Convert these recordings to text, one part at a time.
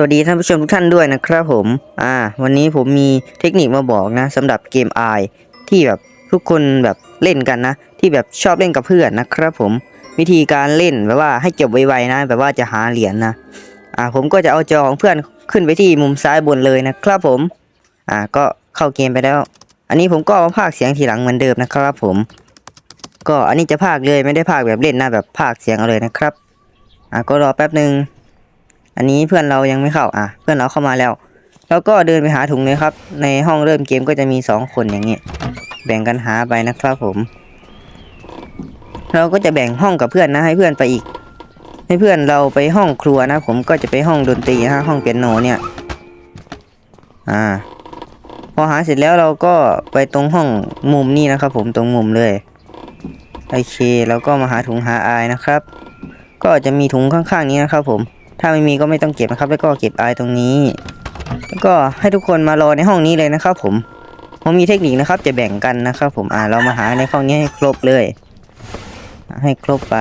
สวัสดีท่านผู้ชมทุกท่านด้วยนะครับผม อ่า วันนี้ผมมีเทคนิคมาบอกนะสำหรับเกม i ที่แบบทุกคนแบบเล่นกันนะ ที่แบบชอบเล่นกับเพื่อนนะครับผม วิธีการเล่นแบบว่าให้เก็บไวๆนะ แบบว่าจะหาเหรียญนะ อ่า ผมก็จะเอาจอของเพื่อนขึ้นไปที่มุมซ้ายบนเลยนะครับผม อ่า ก็เข้าเกมไปแล้ว อันนี้ผมก็มาพากเสียงทีหลังเหมือนเดิมนะครับผม ก็อันนี้จะพากเลยไม่ได้พากแบบเล่นนะแบบพากเสียงเอาเลยนะครับ อ่าก็รอแป๊บหนึ่ง อันนี้เพื่อนเรายังไม่เข้าอะ เพื่อนเราเข้ามาแล้ว แล้วก็เดินไปหาถุงเลยครับ ในห้องเริ่มเกมก็จะมีสองคนอย่างนี้แบ่งกันหาไปนะครับผม เราก็จะแบ่งห้องกับเพื่อนนะให้เพื่อนไปอีก ให้เพื่อนเราไปห้องครัวนะ ผมก็จะไปห้องดนตรีนะห้องเปียโนเนี่ย อ่า พอหาเสร็จแล้วเราก็ไปตรงห้องมุมนี่นะครับ ผมตรงมุมเลยโอเคแล้วก็มาหาถุงหาอายนะครับ ก็จะมีถุงข้างๆนี้นะครับผม ถ้าไม่มีก็ไม่ต้องเก็บนะครับ แล้วก็เก็บไอตรงนี้ แล้วก็ให้ทุกคนมารอในห้องนี้เลยนะครับ ผมผมมีเทคนิคนะครับ จะแบ่งกันนะครับ ผมอ่าเรามาหาในห้องนี้ให้ครบเลย ให้ครบไป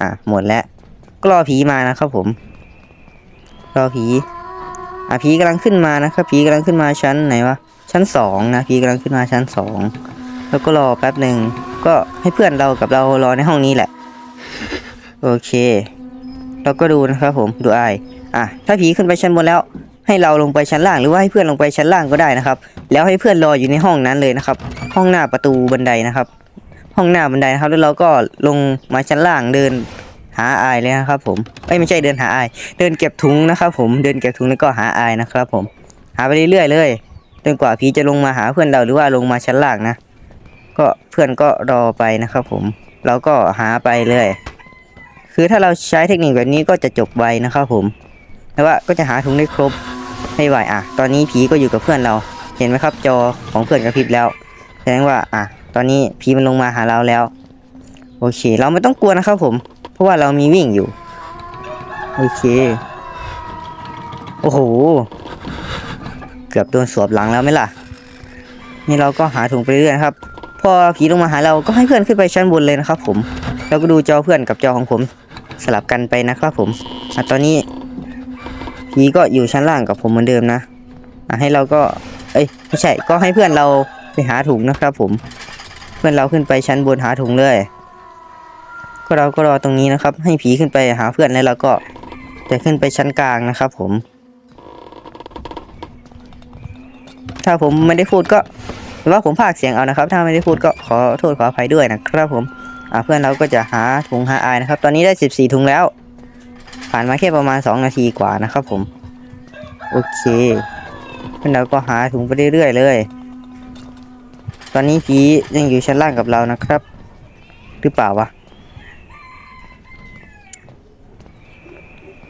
อะหมดแล้วก็รอผีมานะครับ ผม รอผีอะผีกำลังขึ้นมานะครับผีกำลังขึ้นมาชั้นไหนวะชั้นสองนะผีกำลังขึ้นมาชั้นสองแล้วก็รอแป๊บหนึ่งก็ให้เพื่อนเรากับเรารอในห้องนี้แหละ โอเค เราก็ดูนะครับผมดูไอายอะถ้าผีขึ้นไปชั้นบนแล้ว ให้เราลงไปชั้นล่างหรือว่าให้เพื่อนลงไปชั้นล่างก็ได้นะครับ แล้วให้เพื่อนรออยู่ในห้องนั้นเลยนะครับ ห้องหน้าประตูบันไดนะครับ ห้องหน้าบันไดนะครับ แล้วเราก็ลงมาชั้นล่างเดินหาไอายเลยนะครับผมเอ้ยไม่ใช่เดินหาไอายเดินเก็บถุงนะครับผมเดินเก็บถุงแล้วก็หาไอายนะครับผม หาไปเรื่อยๆเลยจนกว่าผีจะลงมาหาเพื่อนเราหรือว่าลงมาชั้นล่างนะ ก็เพื่อนก็รอไปนะครับผม เราก็หาไปเลย คือถ้าเราใช้เทคนิคแบบนี้ก็จะจบไวนะครับผมแต่ว่าก็จะหาถุงได้ครบให้ไวอะ ตอนนี้ผีก็อยู่กับเพื่อนเรา เห็นไหมครับจอของเพื่อนกระพริบแล้วแสดงว่าอะ ตอนนี้ผีมันลงมาหาเราแล้ว โอเค เราไม่ต้องกลัวนะครับผม เพราะว่าเรามีวิ่งอยู่ โอเค โอ้โห เกือบโดนสวบหลังแล้วไหมล่ะ นี่เราก็หาถุงไปเรื่อยครับ พอผีลงมาหาเราก็ให้เพื่อนขึ้นไปชั้นบนเลยนะครับผมแล้วก็ดูจอเพื่อนกับจอของผม สลับกันไปนะครับผมอะตอนนี้ผีก็อยู่ชั้นล่างกับผมเหมือนเดิมนะอะให้เราก็ เอ้ยไม่ใช่ก็ให้เพื่อนเราไปหาถุงนะครับ ผม เพื่อนเราขึ้นไปชั้นบนหาถุงเลย ก็เราก็รอตรงนี้นะครับ ให้ผีขึ้นไปหาเพื่อนแล้วเราก็จะขึ้นไปชั้นกลางนะครับ ผม ถ้าผมไม่ได้พูดก็หรือว่าผมพากย์เสียงเอานะครับ ถ้าไม่ได้พูดก็ขอโทษขออภัยด้วยนะครับผม เพื่อนเราก็จะหาถุงหาอายนะครับ ตอนนี้ได้ 14 ถุงแล้ว ผ่านมาแค่ประมาณ 2 นาทีกว่านะครับผม โอเค เพื่อนเราก็หาถุงไปเรื่อยๆเลย ตอนนี้ผียังอยู่ชั้นล่างกับเรานะครับ หรือเปล่าวะ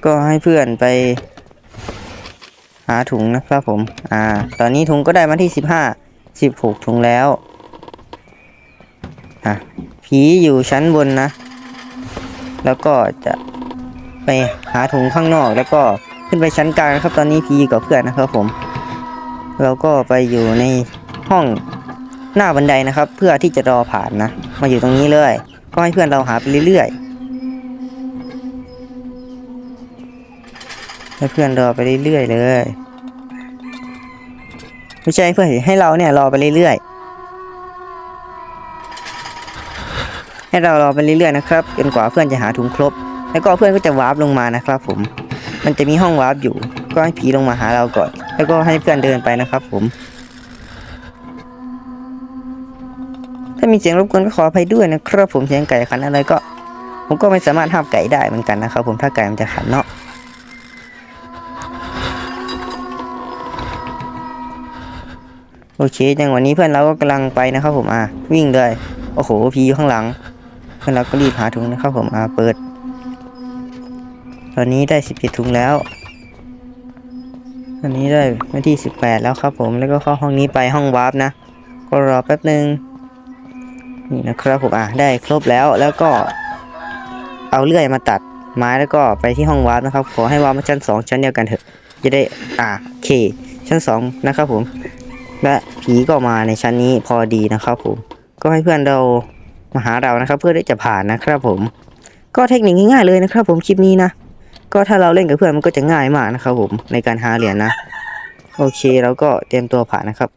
ก็ให้เพื่อนไป หาถุงนะครับผม อ่า ตอนนี้ถุงก็ได้มาที่ 15 16 ถุงแล้ว อะ ผีอยู่ชั้นบนนะ แล้วก็จะไปหาถุงข้างนอก แล้วก็ขึ้นไปชั้นกลางครับ ตอนนี้ผีกับเพื่อนนะครับผมเราก็ไปอยู่ในห้องหน้าบันไดนะครับ เพื่อที่จะรอผ่านนะ มาอยู่ตรงนี้เลย ก็ให้เพื่อนเราหาไปเรื่อยๆให้เพื่อนรอไปเรื่อยๆเลยไม่ใช่เพื่อนให้เราเนี่ยรอไปเรื่อยๆ ให้เรารอไปเรื่อยๆนะครับจนกว่าเพื่อนจะหาถุงครบ แล้วก็เพื่อนก็จะวาร์ปลงมานะครับ ผม มันจะมีห้องวาร์ปอยู่ ก็ให้ผีลงมาหาเราก่อน แล้วก็ให้เพื่อนเดินไปนะครับ ผม ถ้ามีเสียงรบกวนก็ขออภัยด้วยนะครับ ผมเสียงไก่ขันอะไรก็ ผมก็ไม่สามารถห้ามไก่ได้เหมือนกันนะครับ ผมถ้าไก่มันจะขันเนาะโอเคจังหวะนี้เพื่อนเราก็กำลังไปนะครับผมอะวิ่งเลย โอ้โหผีอยู่ข้างหลัง เพื่อนเราก็รีบหาถุงนะครับผมอ่าเปิด ตอนนี้ได้สิบเจ็ดถุงแล้วตอนนี้ได้มาที่สิบแปดแล้วครับผมแล้วก็เข้าห้องนี้ไปห้องวาร์ปนะ ก็รอแป๊บหนึ่งนี่นะครับผมอะได้ครบแล้วแล้วก็ เอาเลื่อยมาตัดไม้แล้วก็ไปที่ห้องวาร์ปนะครับ ขอให้วาร์ปมาชั้นสองชั้นเดียวกันเถอะ จะได้อ่าเค ชั้นสองนะครับผม และผีก็มาในชั้นนี้พอดีนะครับผม ก็ให้เพื่อนเรา มาหาเรานะครับ เพื่อที่จะผ่านนะครับผม ก็เทคนิคง่ายๆเลยนะครับ ผมคลิปนี้นะก็ถ้าเราเล่นกับเพื่อนมันก็จะง่ายมากนะครับผมในการหาเหรียญนะ โอเคเราก็เตรียมตัวผ่านนะครับ